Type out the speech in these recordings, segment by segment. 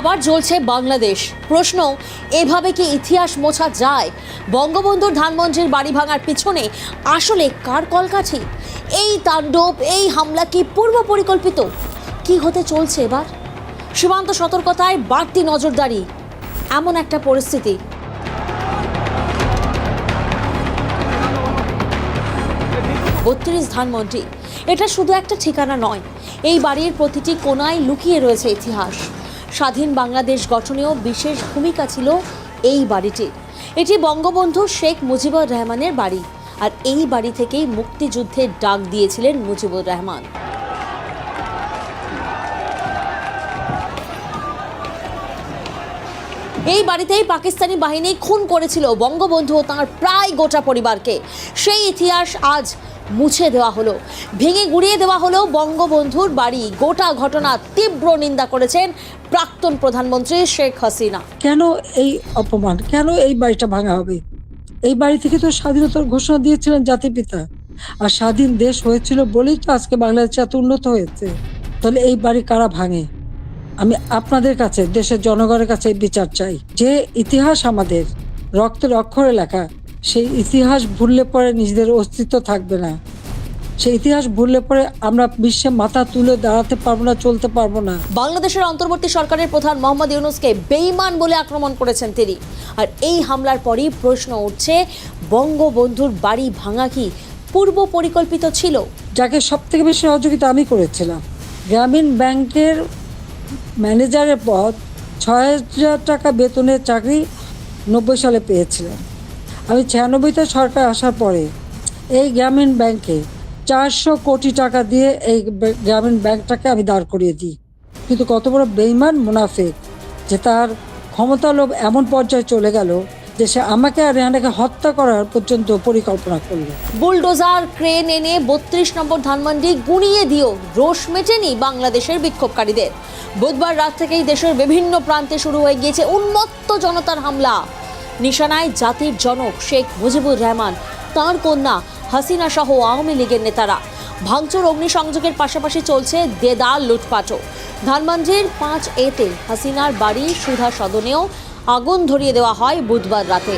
আবার জ্বলছে বাংলাদেশ। প্রশ্ন, এভাবে কি ইতিহাস মোছা যায়? বঙ্গবন্ধুর ধানমন্ত্রীর বাড়ি ভাঙার পিছনে আসলে কার কলকাঠি? এই তাণ্ডব, এই হামলা কি পূর্ব পরিকল্পিত? কি হতে চলছে এবার? সীমান্ত সতর্কতায় বাড়তি নজরদারি, এমন একটা পরিস্থিতি। বত্রিশ ধানমন্ডি, এটা শুধু একটা ঠিকানা নয়, এই বাড়ির প্রতিটি কোনায় লুকিয়ে রয়েছে ইতিহাস। স্বাধীন বাংলাদেশ গঠনেও বিশেষ ভূমিকা ছিল এই বাড়িটির এটি বঙ্গবন্ধু শেখ মুজিবুর রহমানের বাড়ি আর এই বাড়ি থেকেই মুক্তিযুদ্ধের ডাক দিয়েছিলেন মুজিবুর রহমান। এই বাড়িতেই পাকিস্তানি বাহিনী খুন করেছিল বঙ্গবন্ধু ও তাঁর প্রায় গোটা পরিবারকে। সেই ইতিহাস আজ মুছে দেওয়া হলো। ভেঙে গুড়িয়ে দেওয়া হলো বঙ্গবন্ধুর বাড়ি। গোটা ঘটনা তীব্র নিন্দা করেছেন প্রাক্তন প্রধানমন্ত্রী শেখ হাসিনা। কেন এই অপমান? কেন এই বাড়িটা ভাঙা হবে? এই বাড়ি থেকে তো স্বাধীনতার ঘোষণা দিয়েছিলেন জাতিপিতা আর স্বাধীন দেশ হয়েছিল বলেই তো আজকে বাংলাদেশ এত উন্নত হয়েছে। তাহলে এই বাড়ি কারা ভাঙে? আমি আপনাদের কাছে, দেশের জনগণের কাছে বিচার চাই। যে ইতিহাস আমাদের, রক্তের অক্ষরে লেখা সেই ইতিহাস ভুললে পরে নিজেদের অস্তিত্ব থাকবে না। সেই ইতিহাস ভুললে পরে আমরা বিশ্বে মাথা তুলে দাঁড়াতে পারব না চলতে পারব না। বাংলাদেশের অন্তর্বর্তী সরকারের প্রধান মোহাম্মদ ইউনুসকে বেইমান বলে আক্রমণ করেছেন তিনি। আর এই হামলার পরই প্রশ্ন উঠছে বঙ্গবন্ধুর বাড়ি ভাঙা কি পূর্ব পরিকল্পিত ছিল? যাকে সব থেকে বেশি সহযোগিতা আমি করেছিলাম। গ্রামীণ ব্যাংকের ম্যানেজারের পদ ছয় হাজার টাকা বেতনের চাকরি নব্বই সালে পেয়েছিলেন আমি ছিয়ানব্বইতে সরকার আসার পরে এই গ্রামীণ ব্যাংকে চারশো কোটি টাকা দিয়ে এই গ্রামীণ ব্যাংকটাকে আমি দাঁড় করিয়ে দিই। কিন্তু কত বড় বেইমান মুনাফেক যে তার ক্ষমতা লোভ এমন পর্যায়ে চলে গেল যে সে আমাকে আর রেহানাকে হত্যা করার পর্যন্ত পরিকল্পনা করল। বুলডোজার, ক্রেন এনে বত্রিশ নম্বর ধানমন্ডি গুঁড়িয়ে দিও রোষ মেটেনি বাংলাদেশের বিক্ষোভকারীদের। বুধবার রাত থেকেই দেশের বিভিন্ন প্রান্তে শুরু হয়ে গিয়েছে উন্মত্ত জনতার হামলা। নিশানায় জাতির জনক শেখ মুজিবুর রহমান, তাঁর কন্যা হাসিনা সহ আওয়ামী লীগের নেতারা। ভাঙচুর, অগ্নিসংযোগের পাশাপাশি চলছে দেদার লুটপাটও। ধানমন্ডির পাঁচ এতে হাসিনার বাড়ি সুধা সদনেও আগুন ধরিয়ে দেওয়া হয় বুধবার রাতে।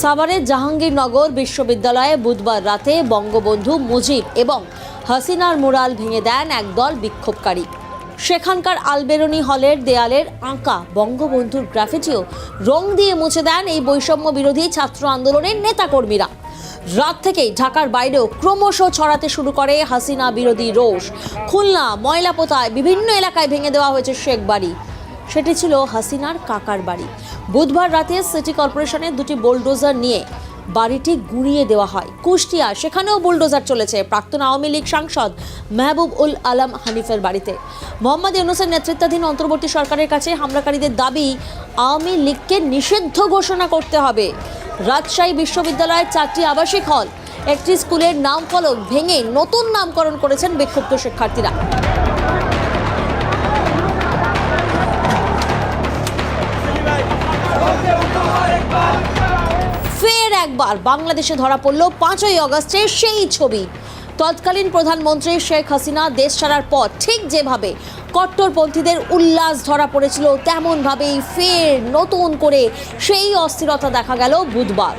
সাভারের জাহাঙ্গীরনগর বিশ্ববিদ্যালয়ে বুধবার রাতে বঙ্গবন্ধু মুজিব এবং হাসিনার মুরাল ভেঙে দেন একদল বিক্ষোভকারী। সেখানকার আলবেরনি হলের দেয়ালের আঁকা বঙ্গবন্ধুর গ্রাফিটিও রং দিয়ে মুছে দেন এই বৈষম্য বিরোধী ছাত্র আন্দোলনের নেতাকর্মীরা। রাত থেকেই ঢাকার বাইরেও ক্রমশ ছড়াতে শুরু করে হাসিনা বিরোধী রোষ। খুলনা, ময়লাপোতায় বিভিন্ন এলাকায় ভেঙে দেওয়া হয়েছে শেখ বাড়ি। সেটি ছিল হাসিনার কাকার বাড়ি। বুধবার রাতে সিটি কর্পোরেশনের দুটি বোলডোজার নিয়ে বাড়িটি গুঁড়িয়ে দেওয়া হয়। কুষ্টিয়া, সেখানেও বুলডোজার চলেছে। প্রাক্তন আওয়ামী লীগ সাংসদ মেহবুব উল আলম হানিফের বাড়িতে। মোহাম্মদ ইউনুসের নেতৃত্বাধীন অন্তর্বর্তী সরকারের কাছে হামলাকারীদের দাবি, আওয়ামী লীগকে নিষিদ্ধ ঘোষণা করতে হবে। রাজশাহী বিশ্ববিদ্যালয়ের চারটি আবাসিক হল, একটি স্কুলের নাম ফলক ভেঙে নতুন নামকরণ করেছেন বিক্ষুব্ধ শিক্ষার্থীরা। একবার বাংলাদেশে ধরা পড়ল পাঁচই অগস্টের সেই ছবি। তৎকালীন প্রধানমন্ত্রী শেখ হাসিনা দেশ ছাড়ার পর ঠিক যেভাবে কট্টরপন্থীদের উল্লাস ধরা পড়েছিল, তেমনভাবেই ফের নতুন করে সেই অস্থিরতা দেখা গেল বুধবার।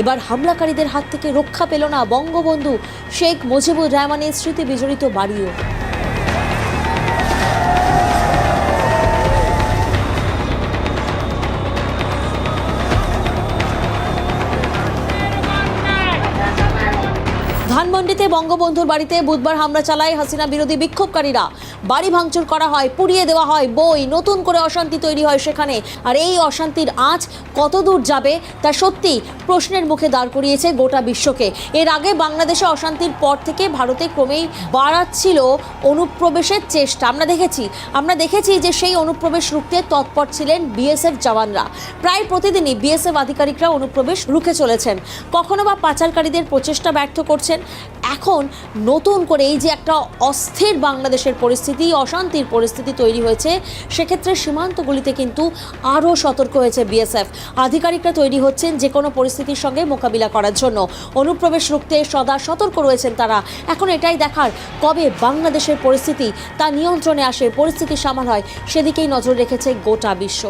এবার হামলাকারীদের হাত থেকে রক্ষা পেল না বঙ্গবন্ধু শেখ মুজিবুর রহমানের স্মৃতি বিজড়িত বাড়িও। ধানমন্ডিতে বঙ্গবন্ধুর বাড়িতে বুধবার হামলা চালায় হাসিনা বিরোধী বিক্ষোভকারীরা। বাড়ি ভাঙচুর করা হয়, পুড়িয়ে দেওয়া হয় বই, নতুন করে অশান্তি তৈরি হয় সেখানে। আর এই অশান্তির আঁচ কত দূর যাবে তা সত্যি প্রশ্নের মুখে দাঁড় করিয়েছে গোটা বিশ্বকে। এর আগে বাংলাদেশে অশান্তির পর থেকে ভারতে ক্রমেই বাড়াচ্ছিল অনুপ্রবেশের চেষ্টা। আমরা দেখেছি আমরা দেখেছি যে সেই অনুপ্রবেশ রুখতে তৎপর ছিলেন বিএসএফ জওয়ানরা। প্রায় প্রতিদিনই বিএসএফ আধিকারিকরা অনুপ্রবেশ রুখে চলেছেন। কখনো বা পাচারকারীদের প্রচেষ্টা ব্যর্থ করছেন। এখন নতুন করে এই যে একটা অস্থির বাংলাদেশের পরিস্থিতি, অশান্তির পরিস্থিতি তৈরি হয়েছে, সেক্ষেত্রে সীমান্তগুলিতে কিন্তু আরও সতর্ক হয়েছে বিএসএফ। আধিকারিকরা তৈরি হচ্ছেন যে কোনো পরিস্থিতি পরিস্থিতির সঙ্গে মোকাবিলা করার জন্য অনুপ্রবেশ রুখতে সদা সতর্ক রয়েছেন তারা। এখন এটাই দেখার কবে বাংলাদেশের পরিস্থিতি তা নিয়ন্ত্রণে আসে, পরিস্থিতি সামাল হয়, সেদিকেই নজর রেখেছে গোটা বিশ্ব।